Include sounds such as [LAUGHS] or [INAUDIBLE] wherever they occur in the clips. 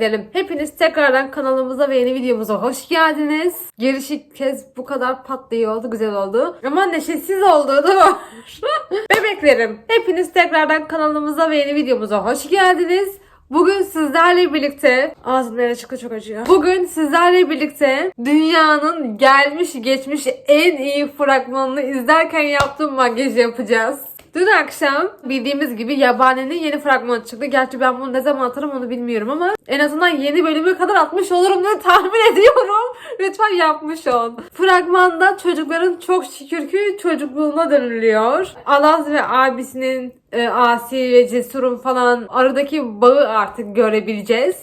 Bebeklerim hepiniz tekrardan kanalımıza ve yeni videomuza hoş geldiniz. Girişik kez bu kadar patlıyor oldu güzel oldu. Ama neşesiz oldu değil mi? [LAUGHS] Bebeklerim hepiniz tekrardan kanalımıza ve yeni videomuza hoş geldiniz. Bugün sizlerle birlikte ağzım yere çıktı çok acıyor. Bugün sizlerle birlikte dünyanın gelmiş geçmiş en iyi fragmanını izlerken yaptığım makyaj yapacağız. Dün akşam bildiğimiz gibi Yabani'nin yeni fragmanı çıktı. Gerçi ben bunu ne zaman atarım onu bilmiyorum ama en azından yeni bölüme kadar atmış olurum diye tahmin [LAUGHS] ediyorum. Lütfen yapmış ol. Fragmanda çocukların çok şükür ki çocukluğuna dönülüyor. Alaz ve abisinin e, Asi ve Cesur'un falan aradaki bağı artık görebileceğiz.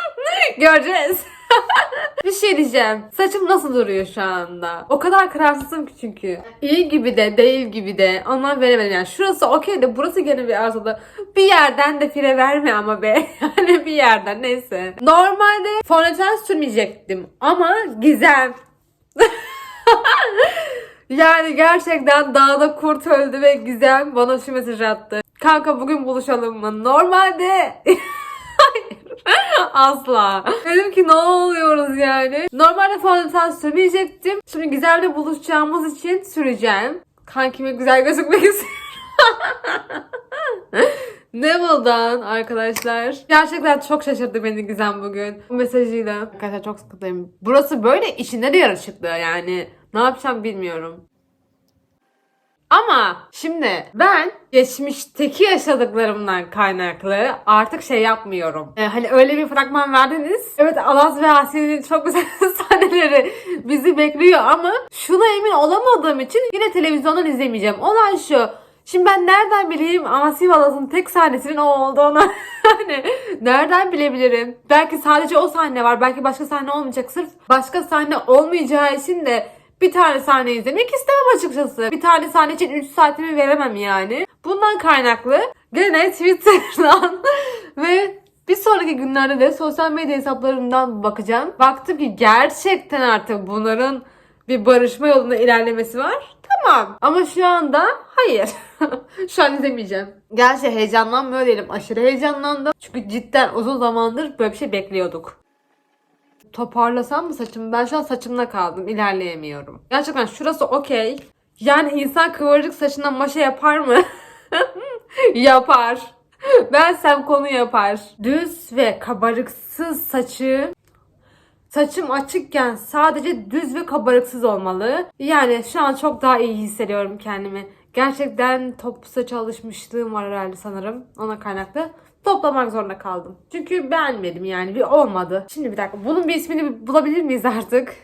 [LAUGHS] Göreceğiz. [LAUGHS] Bir şey diyeceğim. Saçım nasıl duruyor şu anda? O kadar kararsızım ki çünkü. İyi gibi de değil gibi de anlam veremedim. Yani şurası okey de burası gene bir arızada. Bir yerden de fire verme ama be. [LAUGHS] Yani bir yerden neyse. Normalde fondöten sürmeyecektim ama gizem. [LAUGHS] Yani gerçekten dağda kurt öldü ve Gizem bana şu mesaj attı. Kanka bugün buluşalım mı? Normalde. [LAUGHS] Asla. Dedim ki ne oluyoruz yani. Normalde fondöten sürmeyecektim. Şimdi Gizem'le buluşacağımız için süreceğim. Kankime güzel gözükmek istiyorum. [LAUGHS] Neville'dan arkadaşlar. Gerçekten çok şaşırttı beni Gizem bugün. Bu mesajıyla. Arkadaşlar çok sıkıntıyım. Burası böyle içinde de yarışıklı yani. Ne yapacağım bilmiyorum. Ama şimdi ben geçmişteki yaşadıklarımdan kaynaklı artık şey yapmıyorum. Ee, hani öyle bir fragman verdiniz. Evet Alaz ve Asiye'nin çok güzel [LAUGHS] sahneleri bizi bekliyor ama şuna emin olamadığım için yine televizyondan izlemeyeceğim. Olay şu. Şimdi ben nereden bileyim Asi ve Alaz'ın tek sahnesinin o olduğunu? [LAUGHS] hani nereden bilebilirim? Belki sadece o sahne var. Belki başka sahne olmayacak. Sırf başka sahne olmayacağı için de bir tane sahne izlemek istemem açıkçası. Bir tane sahne için 3 saatimi veremem yani. Bundan kaynaklı gene Twitter'dan [LAUGHS] ve bir sonraki günlerde de sosyal medya hesaplarımdan bakacağım. Baktım ki gerçekten artık bunların bir barışma yolunda ilerlemesi var. Tamam. Ama şu anda hayır. [LAUGHS] şu an izlemeyeceğim. Gerçi heyecanlanmıyor değilim. Aşırı heyecanlandım. Çünkü cidden uzun zamandır böyle bir şey bekliyorduk toparlasam mı saçımı? Ben şu an saçımla kaldım. İlerleyemiyorum. Gerçekten şurası okey. Yani insan kıvırcık saçına maşa yapar mı? [LAUGHS] yapar. Ben sem konu yapar. Düz ve kabarıksız saçı Saçım açıkken sadece düz ve kabarıksız olmalı. Yani şu an çok daha iyi hissediyorum kendimi. Gerçekten toplu saç alışmışlığım var herhalde sanırım. Ona kaynaklı toplamak zorunda kaldım. Çünkü beğenmedim yani bir olmadı. Şimdi bir dakika bunun bir ismini bulabilir miyiz artık?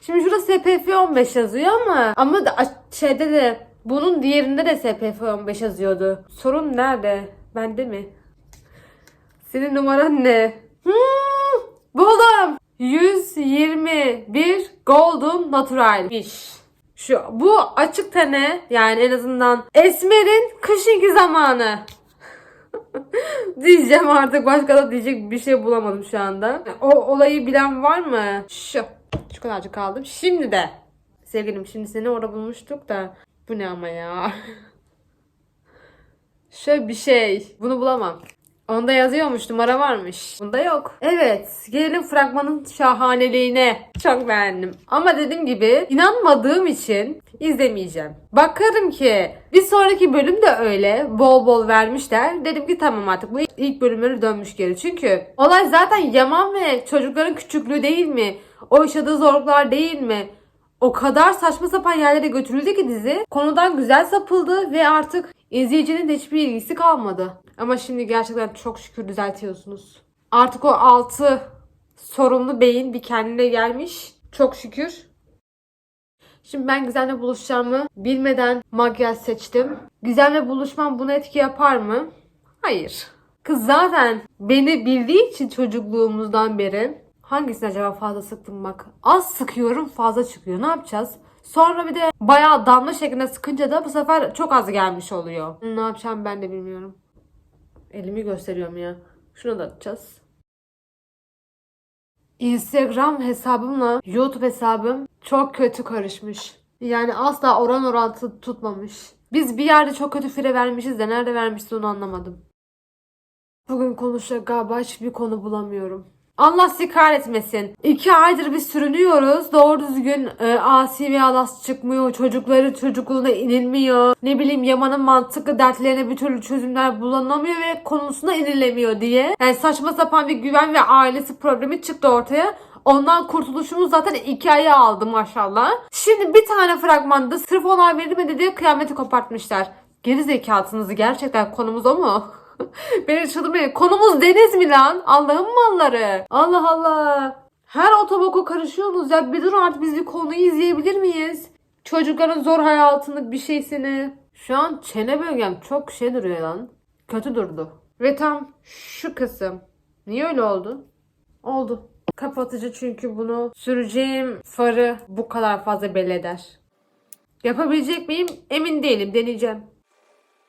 Şimdi şurada SPF 15 yazıyor ama ama da şeyde de bunun diğerinde de SPF 15 yazıyordu. Sorun nerede? Bende mi? Senin numaran ne? Hmm, buldum. 121 Golden Natural'miş. Şu bu açık tene yani en azından Esmer'in kışınki zamanı. [LAUGHS] diyeceğim artık başka da diyecek bir şey bulamadım şu anda. O olayı bilen var mı? Şu. Şu kadarcık kaldım. Şimdi de. Sevgilim şimdi seni orada bulmuştuk da. Bu ne ama ya. [LAUGHS] Şöyle bir şey. Bunu bulamam. Onda yazıyormuş numara varmış. Bunda yok. Evet gelelim fragmanın şahaneliğine. Çok beğendim. Ama dediğim gibi inanmadığım için izlemeyeceğim. Bakarım ki bir sonraki bölüm de öyle bol bol vermişler. Dedim ki tamam artık bu ilk bölümleri dönmüş geri. Çünkü olay zaten Yaman ve çocukların küçüklüğü değil mi? O yaşadığı zorluklar değil mi? O kadar saçma sapan yerlere götürüldü ki dizi. Konudan güzel sapıldı ve artık izleyicinin de hiçbir ilgisi kalmadı. Ama şimdi gerçekten çok şükür düzeltiyorsunuz. Artık o altı sorunlu beyin bir kendine gelmiş. Çok şükür. Şimdi ben Gizem'le buluşacağımı bilmeden makyaj seçtim. Gizem'le buluşmam buna etki yapar mı? Hayır. Kız zaten beni bildiği için çocukluğumuzdan beri hangisini acaba fazla sıktım bak. Az sıkıyorum fazla çıkıyor. Ne yapacağız? Sonra bir de bayağı damla şeklinde sıkınca da bu sefer çok az gelmiş oluyor. Ne yapacağım ben de bilmiyorum. Elimi gösteriyorum ya. Şunu da atacağız. Instagram hesabımla YouTube hesabım çok kötü karışmış. Yani asla oran orantı tutmamış. Biz bir yerde çok kötü fire vermişiz de nerede vermişiz onu anlamadım. Bugün konuşacak galiba hiçbir konu bulamıyorum. Allah sizi kahretmesin. İki aydır biz sürünüyoruz. Doğru düzgün e, asi ve alas çıkmıyor. Çocukları çocukluğuna inilmiyor. Ne bileyim Yaman'ın mantıklı dertlerine bir türlü çözümler bulunamıyor ve konusuna inilemiyor diye. Yani saçma sapan bir güven ve ailesi problemi çıktı ortaya. Ondan kurtuluşumuz zaten iki aya aldı maşallah. Şimdi bir tane fragmanda sırf onay verilmedi diye kıyameti kopartmışlar. Geri zekatınızı gerçekten konumuz o mu? [LAUGHS] Beni çıldırmayın. Konumuz deniz mi lan? Allah'ın malları. Allah Allah. Her otoboku karışıyorsunuz ya. Bir durun artık biz bir konuyu izleyebilir miyiz? Çocukların zor hayatını bir şeysini. Şu an çene bölgem çok şey duruyor lan. Kötü durdu. Ve tam şu kısım. Niye öyle oldu? Oldu. Kapatıcı çünkü bunu süreceğim farı bu kadar fazla belli eder. Yapabilecek miyim? Emin değilim. Deneyeceğim.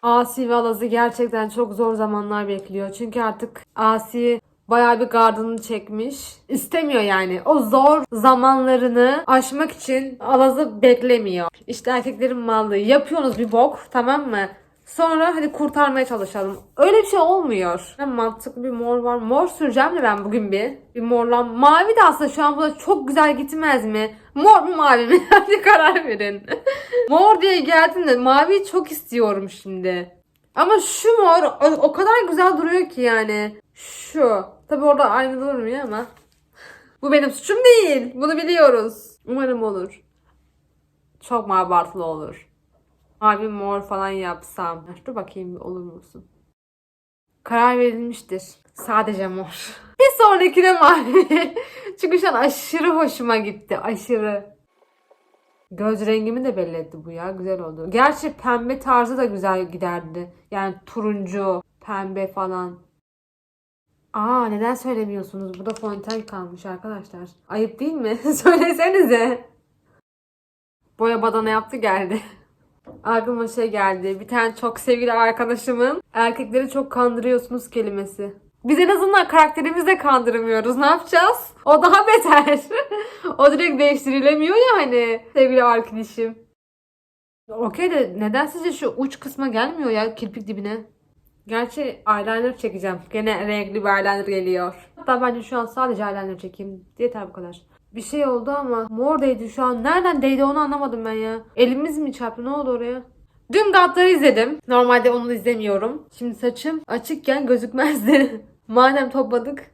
Asi ve Alaz'ı gerçekten çok zor zamanlar bekliyor. Çünkü artık Asi bayağı bir gardını çekmiş. İstemiyor yani. O zor zamanlarını aşmak için Alaz'ı beklemiyor. İşte erkeklerin mallığı. Yapıyorsunuz bir bok tamam mı? Sonra hadi kurtarmaya çalışalım. Öyle bir şey olmuyor. Ben mantıklı bir mor var. Mor süreceğim de ben bugün bir. Bir morlan. Mavi de aslında şu an buna çok güzel gitmez mi? Mor mu mavi mi? [LAUGHS] Hadi karar verin. [LAUGHS] mor diye geldim de maviyi çok istiyorum şimdi. Ama şu mor o, o kadar güzel duruyor ki yani. Şu. Tabi orada aynı durmuyor ama. [LAUGHS] Bu benim suçum değil. Bunu biliyoruz. Umarım olur. Çok mu abartılı olur? Mavi mor falan yapsam. Dur bakayım olur musun? Karar verilmiştir. Sadece mor. [LAUGHS] Bir sonrakine mavi. [LAUGHS] Çünkü şu an aşırı hoşuma gitti. Aşırı. Göz rengimi de belli etti bu ya. Güzel oldu. Gerçi pembe tarzı da güzel giderdi. Yani turuncu, pembe falan. Aa neden söylemiyorsunuz? Burada fonten kalmış arkadaşlar. Ayıp değil mi? [LAUGHS] Söylesenize. Boya badana yaptı geldi. Aklıma şey geldi. Bir tane çok sevgili arkadaşımın erkekleri çok kandırıyorsunuz kelimesi. Biz en azından karakterimizle kandırmıyoruz. Ne yapacağız? O daha beter. [LAUGHS] o direkt değiştirilemiyor ya hani sevgili arkadaşım. Okey de neden sizce şu uç kısma gelmiyor ya kirpik dibine? Gerçi eyeliner çekeceğim. Gene renkli bir eyeliner geliyor. Hatta bence şu an sadece eyeliner çekeyim. Yeter bu kadar. Bir şey oldu ama mor değdi şu an. Nereden değdi onu anlamadım ben ya. Elimiz mi çarptı ne oldu oraya? Dün Gattar'ı izledim. Normalde onu izlemiyorum. Şimdi saçım açıkken gözükmezdi. [LAUGHS] Madem topladık.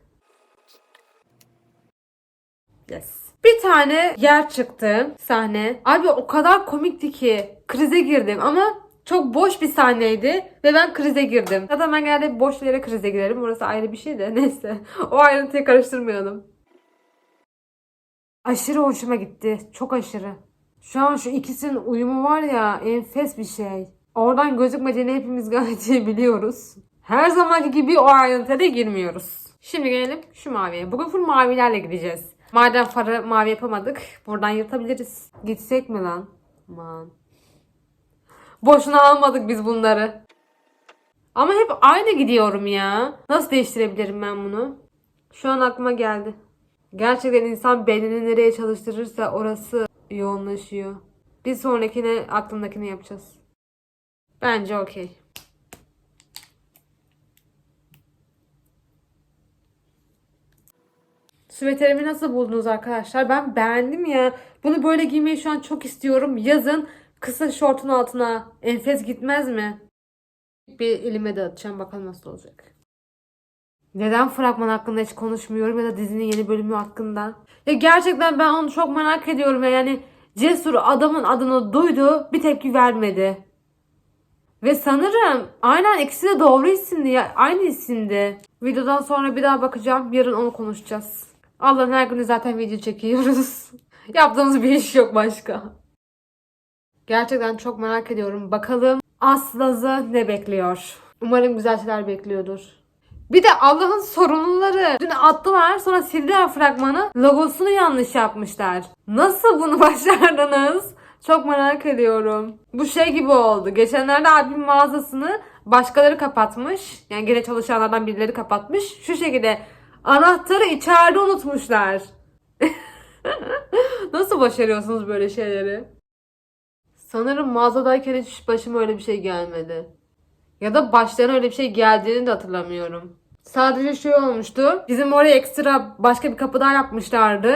Yes. Bir tane yer çıktı sahne. Abi o kadar komikti ki krize girdim ama çok boş bir sahneydi ve ben krize girdim. Zaten ben genelde boş yere krize girerim. Orası ayrı bir şey de [LAUGHS] neyse. O ayrıntıyı karıştırmayalım. Aşırı hoşuma gitti. Çok aşırı. Şu an şu ikisinin uyumu var ya enfes bir şey. Oradan gözükmediğini hepimiz [LAUGHS] gayet iyi biliyoruz. Her zamanki gibi o ayrıntıya girmiyoruz. Şimdi gelelim şu maviye. Bugün full mavilerle gideceğiz. Madem farı mavi yapamadık buradan yırtabiliriz. Gitsek mi lan? Aman. Boşuna almadık biz bunları. Ama hep aynı gidiyorum ya. Nasıl değiştirebilirim ben bunu? Şu an aklıma geldi. Gerçekten insan beynini nereye çalıştırırsa orası yoğunlaşıyor. Bir sonrakine aklımdakini yapacağız. Bence okey. Süveterimi nasıl buldunuz arkadaşlar? Ben beğendim ya. Bunu böyle giymeyi şu an çok istiyorum. Yazın kısa şortun altına enfes gitmez mi? Bir elime de atacağım bakalım nasıl olacak. Neden fragman hakkında hiç konuşmuyorum ya da dizinin yeni bölümü hakkında? Ya gerçekten ben onu çok merak ediyorum ya. Yani Cesur adamın adını duydu bir tepki vermedi. Ve sanırım aynen ikisi de doğru isimdi ya. Aynı isimdi. Videodan sonra bir daha bakacağım. Yarın onu konuşacağız. Allah'ın her günü zaten video çekiyoruz. [LAUGHS] Yaptığımız bir iş yok başka. Gerçekten çok merak ediyorum. Bakalım Aslaz'ı ne bekliyor? Umarım güzel şeyler bekliyordur. Bir de Allah'ın sorumluları dün attılar sonra sildiler fragmanı. Logosunu yanlış yapmışlar. Nasıl bunu [LAUGHS] başardınız? Çok merak ediyorum. Bu şey gibi oldu. Geçenlerde abim mağazasını başkaları kapatmış. Yani gene çalışanlardan birileri kapatmış. Şu şekilde anahtarı içeride unutmuşlar. [LAUGHS] Nasıl başarıyorsunuz böyle şeyleri? Sanırım mağazadayken hiç başıma öyle bir şey gelmedi. Ya da başlarına öyle bir şey geldiğini de hatırlamıyorum. Sadece şey olmuştu. Bizim oraya ekstra başka bir kapı daha yapmışlardı.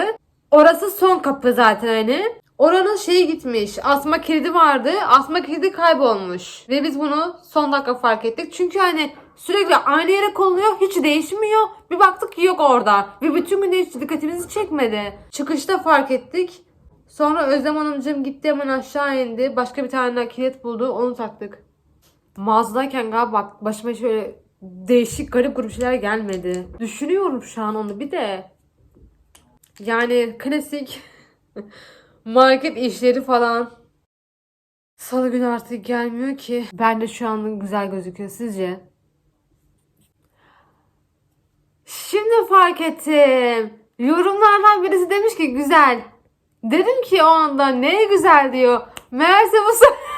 Orası son kapı zaten hani. Oranın şeyi gitmiş. Asma kilidi vardı. Asma kilidi kaybolmuş. Ve biz bunu son dakika fark ettik. Çünkü hani sürekli aynı yere konuluyor. Hiç değişmiyor. Bir baktık yok orada. Ve bütün gün hiç dikkatimizi çekmedi. Çıkışta fark ettik. Sonra Özlem Hanımcığım gitti hemen aşağı indi. Başka bir tane daha kilit buldu. Onu taktık. Mağazadayken galiba bak başıma şöyle değişik garip grup şeyler gelmedi. Düşünüyorum şu an onu bir de. Yani klasik [LAUGHS] market işleri falan. Salı günü artık gelmiyor ki. Ben de şu an güzel gözüküyor sizce? Şimdi fark ettim. Yorumlardan birisi demiş ki güzel. Dedim ki o anda ne güzel diyor. Meğerse bu [LAUGHS]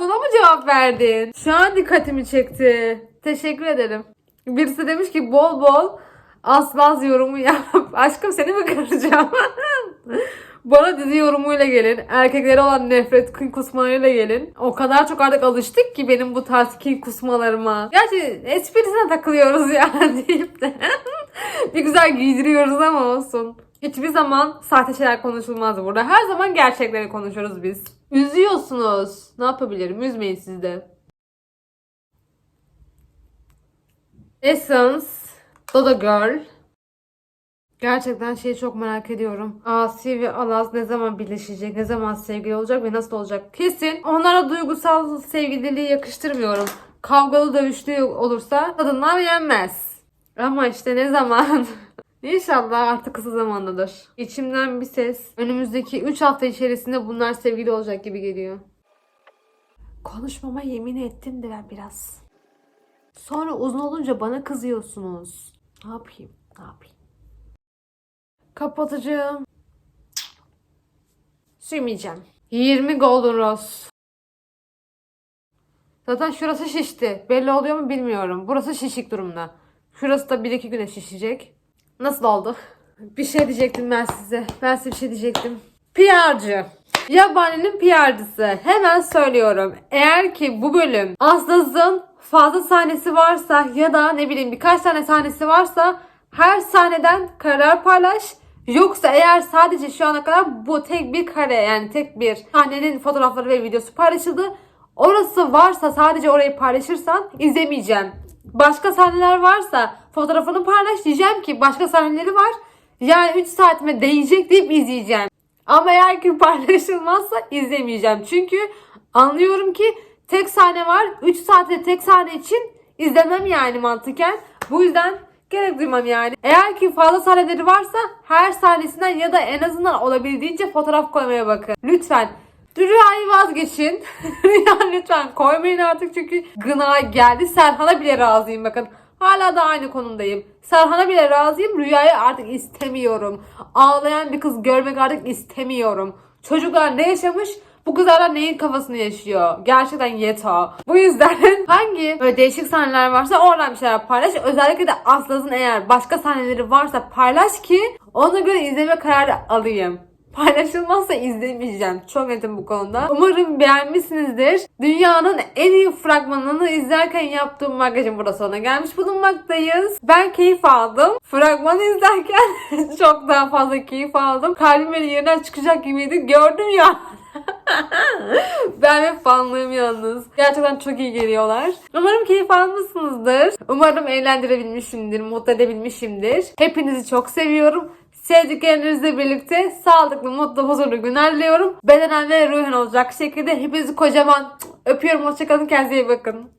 buna mı cevap verdin? Şu an dikkatimi çekti. Teşekkür ederim. Birisi demiş ki bol bol asmaz yorumu yap. [LAUGHS] Aşkım seni mi kıracağım? [LAUGHS] Bana dizi yorumuyla gelin. Erkeklere olan nefret kin kusmalarıyla gelin. O kadar çok artık alıştık ki benim bu tarz kin kusmalarıma. Gerçi esprisine takılıyoruz yani [LAUGHS] deyip de. bir güzel giydiriyoruz ama olsun. Hiçbir zaman sahte şeyler konuşulmaz burada. Her zaman gerçekleri konuşuyoruz biz. Üzüyorsunuz. Ne yapabilirim? Üzmeyin siz de. Essence, Dodo Girl. Gerçekten şeyi çok merak ediyorum. Asi ve Alaz ne zaman birleşecek, ne zaman sevgili olacak ve nasıl olacak? Kesin onlara duygusal sevgililiği yakıştırmıyorum. Kavgalı dövüşlü olursa kadınlar yenmez. Ama işte ne zaman? [LAUGHS] İnşallah artık kısa zamandadır. İçimden bir ses önümüzdeki 3 hafta içerisinde bunlar sevgili olacak gibi geliyor. Konuşmama yemin ettim de ben biraz. Sonra uzun olunca bana kızıyorsunuz. Ne yapayım? Ne yapayım? Kapatacağım. Sürmeyeceğim. 20 Golden Rose. Zaten şurası şişti. Belli oluyor mu bilmiyorum. Burası şişik durumda. Şurası da 1-2 güne şişecek. Nasıl oldu? Bir şey diyecektim ben size. Ben size bir şey diyecektim. PR'cı. Yabaninin PR'cısı. Hemen söylüyorum. Eğer ki bu bölüm Azdaz'ın fazla sahnesi varsa ya da ne bileyim birkaç tane sahnesi varsa her sahneden kareler paylaş. Yoksa eğer sadece şu ana kadar bu tek bir kare yani tek bir sahnenin fotoğrafları ve videosu paylaşıldı. Orası varsa sadece orayı paylaşırsan izlemeyeceğim. Başka sahneler varsa fotoğrafını paylaş diyeceğim ki başka sahneleri var. Yani 3 saatime değecek deyip izleyeceğim. Ama eğer ki paylaşılmazsa izlemeyeceğim. Çünkü anlıyorum ki tek sahne var. 3 saatte tek sahne için izlemem yani mantıken. Bu yüzden gerek duymam yani. Eğer ki fazla sahneleri varsa her sahnesinden ya da en azından olabildiğince fotoğraf koymaya bakın. Lütfen. Rüyayı vazgeçin. [LAUGHS] Rüya lütfen koymayın artık çünkü gına geldi. Serhan'a bile razıyım bakın. Hala da aynı konumdayım. Serhan'a bile razıyım. Rüyayı artık istemiyorum. Ağlayan bir kız görmek artık istemiyorum. Çocuklar ne yaşamış? Bu kızlarla neyin kafasını yaşıyor? Gerçekten yeter. Bu yüzden [LAUGHS] hangi böyle değişik sahneler varsa oradan bir şeyler paylaş. Özellikle de Aslaz'ın eğer başka sahneleri varsa paylaş ki ona göre izleme kararı alayım. Paylaşılmazsa izlemeyeceğim. Çok netim bu konuda. Umarım beğenmişsinizdir. Dünyanın en iyi fragmanını izlerken yaptığım makyajın burada sonuna gelmiş bulunmaktayız. Ben keyif aldım. Fragmanı izlerken [LAUGHS] çok daha fazla keyif aldım. Kalbim böyle yerinden çıkacak gibiydi. Gördüm ya. [LAUGHS] ben hep fanlıyım yalnız. Gerçekten çok iyi geliyorlar. Umarım keyif almışsınızdır. Umarım eğlendirebilmişimdir, mutlu edebilmişimdir. Hepinizi çok seviyorum. Sevdiklerinizle birlikte sağlıklı, mutlu, huzurlu günler diliyorum. Bedenen ve ruhen olacak şekilde hepinizi kocaman öpüyorum. Hoşçakalın. Kendinize iyi bakın.